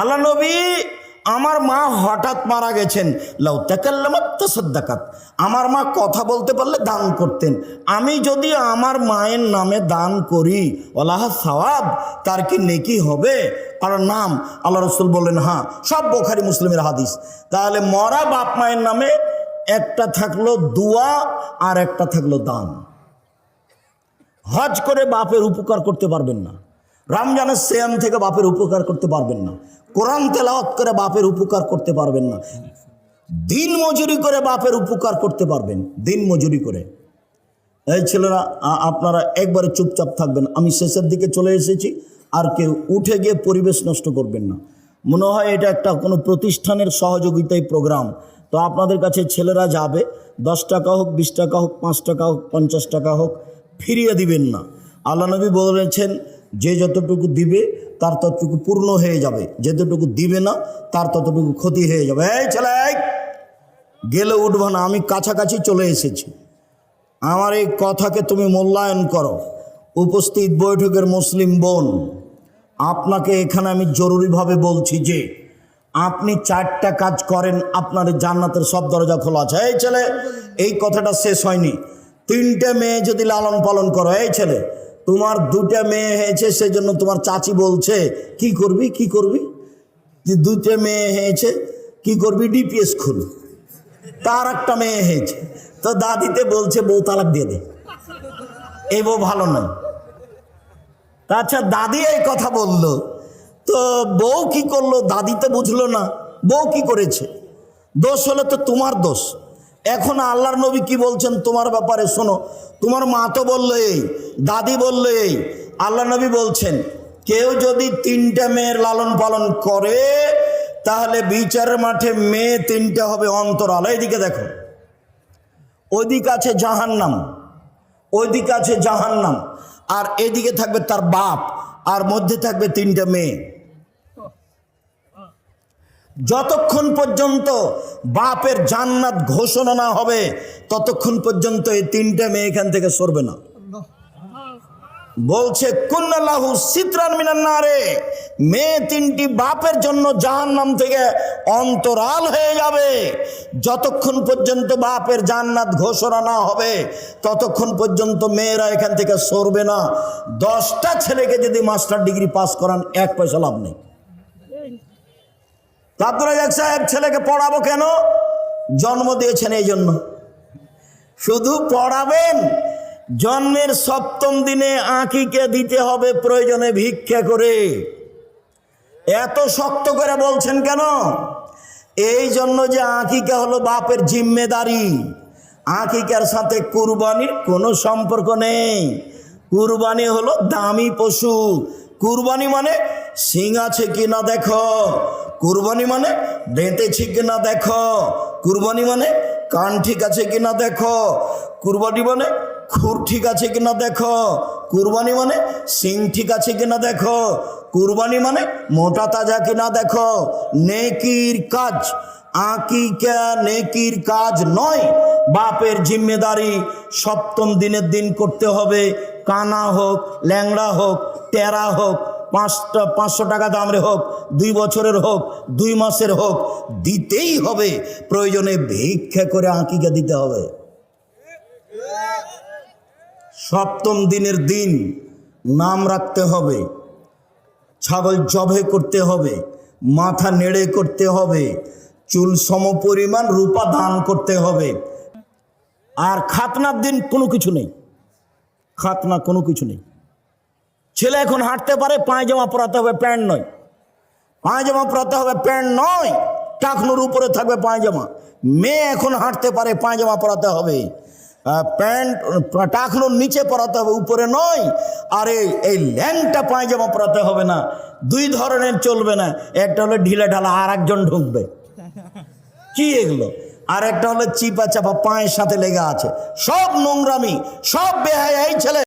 আল্লাহ নবী, আমার মা হঠাৎ মারা গেছেন। লাউ তাকাল্লামাত সাদ্দাকাত আমার মা কথা বলতে পারলে দান করতেন। আমি যদি আমার মায়ের নামে দান করি, ওলাহ সওয়াব, তার কি নেকি হবে? আর নাম, আল্লাহ রসুল বললেন হ্যাঁ সব বোখারি মুসলিমের হাদিস। তাহলে মরা বাপ মায়ের নামে একটা থাকল দুয়া আর একটা থাকল দান। হজ করে বাপের উপকার করতে পারবেন না। রমজানের শ্যাম থেকে বাপের উপকার করতে পারবেন না। কোরআন তেলাওয়াত করে বাপের উপকার করতে পারবেন না। দিন মজুরি করে বাপের উপকার করতে পারবেন, দিন মজুরি করে। এই ছেলেরা আপনারা একবারে চুপচাপ থাকবেন। আমি শেষের দিকে চলে এসেছি, আর কেউ উঠে গিয়ে পরিবেশ নষ্ট করবেন না। মনে হয় এটা একটা কোনো প্রতিষ্ঠানের সহযোগিতায় প্রোগ্রাম। তো আপনাদের কাছে ছেলেরা যাবে, দশ টাকা হোক, বিশ টাকা হোক, পাঁচ টাকা হোক, পঞ্চাশ টাকা হোক, ফিরিয়ে দিবেন না। আল্লাহ নবী বলেছেন যে যতটুকু দিবে, তার ততটুকু পূর্ণ হয়ে যাবে। যতটুকু দিবে না, তার ততটুকু ক্ষতি হয়ে যাবে। এই ছেলে! গেলে উঠবো না, আমি কাছাকাছি চলে এসেছি। আমার এই কথাকে তুমি মূল্যায়ন করো। উপস্থিত বৈঠকের মুসলিম বোন, আপনাকে এখানে আমি জরুরিভাবে বলছি যে, আপনি চারটা কাজ করেন, আপনার জান্নাতের সব দরজা খোলা আছে। এই ছেলে, এই কথাটা শেষ হয়নি। তিনটে মেয়ে যদি লালন পালন করো, এই ছেলে তোমার দুটা মেয়ে হয়েছে, সেজন্য তোমার চাচি বলছে, কি করবি কি করবি? দুটো মেয়ে হয়েছে, কি করবি? ডিপিএস খুল। তার একটা মেয়ে হয়েছে। তো দাদিতে বলছে, বউ তালাক দিয়ে দে। এই বউ ভালো নয়। আচ্ছা দাদি এই কথা বলল। তো বউ কি করল? দাদি তো বুঝলো না। বউ কি করেছে? দোষ হলে তো তোমার দোষ। এখন আল্লাহর নবী কি বলছেন? তোমার ব্যাপারে শোনো। তোমার মা তো বলল এই, দাদি বলল এই। আল্লাহ নবী বলছেন, কেউ যদি তিনটা মেয়ের লালন পালন করে, তাহলে বিচারের মাঠে মেয়ে তিনটে হবে অন্তরাল এইদিকে দেখো। ওইদিকে আছে জাহান্নাম। ওইদিকে আছে জাহান্নাম। আর এদিকে থাকবে তার বাপ। আর মধ্যে থাকবে তিনটে মেয়ে। যতক্ষণ পর্যন্ত বাপের জান্নাত ঘোষণা না হবে, ততক্ষণ পর্যন্ত এই তিনটে মেয়ে এখান থেকে সরবে না। বলছে কুন্নাল্লাহু সিতরান মিনান নারে। মেয়ে তিনটি বাপের জন্য জাহান্নাম থেকে অন্তরাল হয়ে যাবে। যতক্ষণ পর্যন্ত বাপের জান্নাত ঘোষণা না হবে, ততক্ষণ পর্যন্ত মেয়েরা এখান থেকে সরবে না। দশটা ছেলেকে যদি মাস্টার ডিগ্রি পাস করান, এক পয়সা লাভ নেই। তো আব্দুল সাহেব, ছেলেকে পড়াবো কেন? জন্ম দিয়েছেন এই জন্য। শুধু পড়াবেন, জন্মের সপ্তম দিনে আঁকিকে দিতে হবে প্রয়োজনে ভিক্ষা করে। এত শক্ত করে বলছেন কেন? এই জন্য যে আঁকিকা হলো বাপের জিম্মেদারি। আঁকিকার সাথে কুরবানির কোনো সম্পর্ক নেই। কুরবানি হলো দামি পশু। কুরবানি মানে সিং আছে কি না দেখো। কুরবানি মানে ডেঁতেছে কি না দেখো। কুরবানি মানে কান ঠিক আছে কি না দেখো। কুরবানি মানে খুর ঠিক আছে কি না দেখো। কুরবানি মানে সিং ঠিক আছে কি না দেখো। কুরবানি মানে মোটা তাজা কি না দেখো। নেকির কাজ। আকিকা নেকির কাজ নয়। বাপের জিম্মেদারি সপ্তম দিনের দিন করতে হবে। কানা হোক, ল্যাংড়া হোক টেরা হোক, পাঁচটা, পাঁচশো টাকা দামের হোক, দুই বছরের হোক, দুই মাসের হোক, দিতেই হবে। প্রয়োজনে ভিক্ষা করে আঁকিকা দিতে হবে। সপ্তম দিনের দিন নাম রাখতে হবে। ছাগল জবে করতে হবে। মাথা নেড়ে করতে হবে। চুল সমপরিমাণ রূপা দান করতে হবে। আর খাতনার দিন কোনো কিছু নেই। খাতনা কোনো কিছু নেই। ছেলে এখন হাঁটতে পারে, পায়ে জামা পরাতে হবে, প্যান্ট নয়। পায়জামা পরাতে হবে, প্যান্ট নয়। টাকনুর উপরে থাকবে পায়ে জামা। মেয়ে এখন হাঁটতে পারে, পায়ে জামা পরাতে হবে। প্যান্ট, টাকনুর নিচে পরাতে হবে, উপরে নয়। আর এই এই ল্যাংটা পায়জামা পরাতে হবে না। দুই ধরনের চলবে না। একটা হলো ঢিলে ঢালা, আর একজন ঢুকবে। কি এগুলো? আর একটা হলো চিপা চাপা, পায়ের সাথে লেগে আছে। সব নোংরামি, সব বেহায়, এই ছেলে